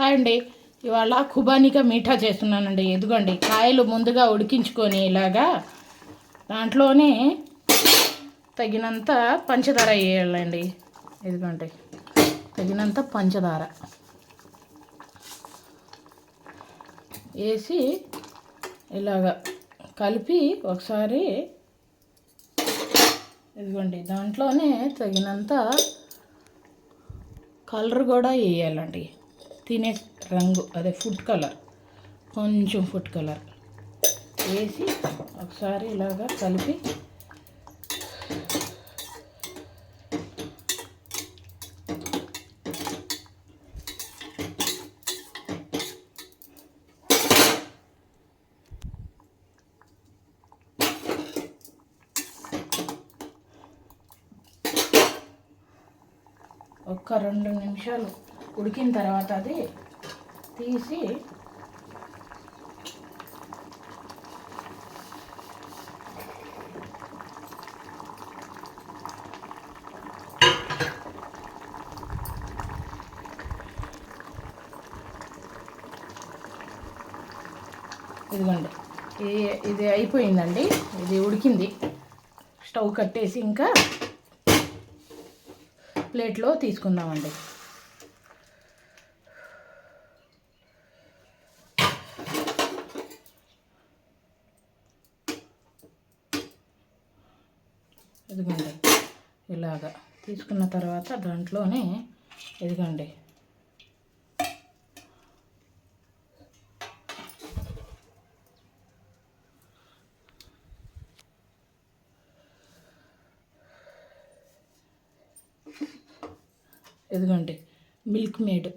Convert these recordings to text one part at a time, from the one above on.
Hi అండి ఇవాళ కుబానికా మీఠా చేస్తున్నానండి. ఎదుగండి కాయలు ముందుగా ఉడికించుకొని ఇలాగా దాంట్లోనే తగినంత పంచదార వేయాలండి. ఎదుగండి తగినంత పంచదార వేసి ఇలాగ కలిపి ఒకసారి ఇదిగోండి దాంట్లోనే తగినంత కలర్ కూడా వేయాలండి. తినే రంగు అదే ఫుడ్ కలర్ కొంచెం ఫుడ్ కలర్ వేసి ఒకసారి ఇలాగా కలిపి ఒక్క రెండు నిమిషాలు ఉడికిన తర్వాత అది తీసి ఇదిగోండి. ఇది ఇది అయిపోయిందండి. ఇది ఉడికింది. స్టవ్ కట్టేసి ఇంకా ప్లేట్లో తీసుకుందామండి. ఇదిగోండి. ఇలాగా తీసుకున్న తర్వాత దాంట్లోనే ఇదిగోండి. ఇదిగోండి. Milkmaid.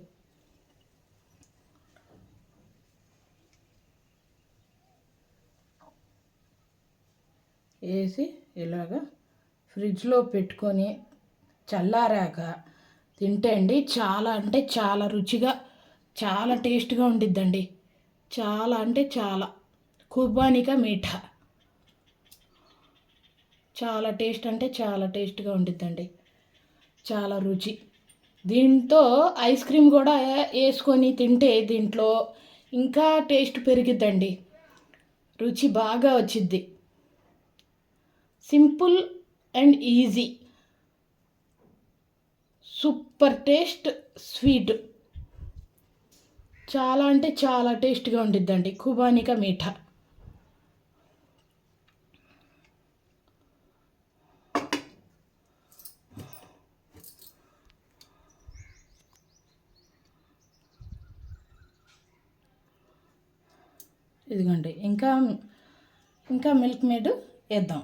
వేసి ఇలాగా ఫ్రిడ్జ్లో పెట్టుకొని చల్లారాక తింటే అండి చాలా అంటే చాలా రుచిగా చాలా టేస్ట్గా ఉండిద్దండి. చాలా అంటే చాలా. కుర్బానిక మీఠా. చాలా టేస్ట్ అంటే చాలా టేస్ట్గా ఉండిద్దండి. చాలా రుచి. దీంతో ఐస్ క్రీమ్ కూడా వేసుకొని తింటే దీంట్లో ఇంకా టేస్ట్ పెరిగిద్దండి. రుచి బాగా వచ్చిద్ది. Simple and easy. Super taste sweet. చాలా అంటే చాలా టేస్ట్గా ఉండిద్దండి. కుబానిక మీఠా. ఇదిగోండి ఇంకా ఇంకా మిల్క్ మేడ్ వేద్దాం.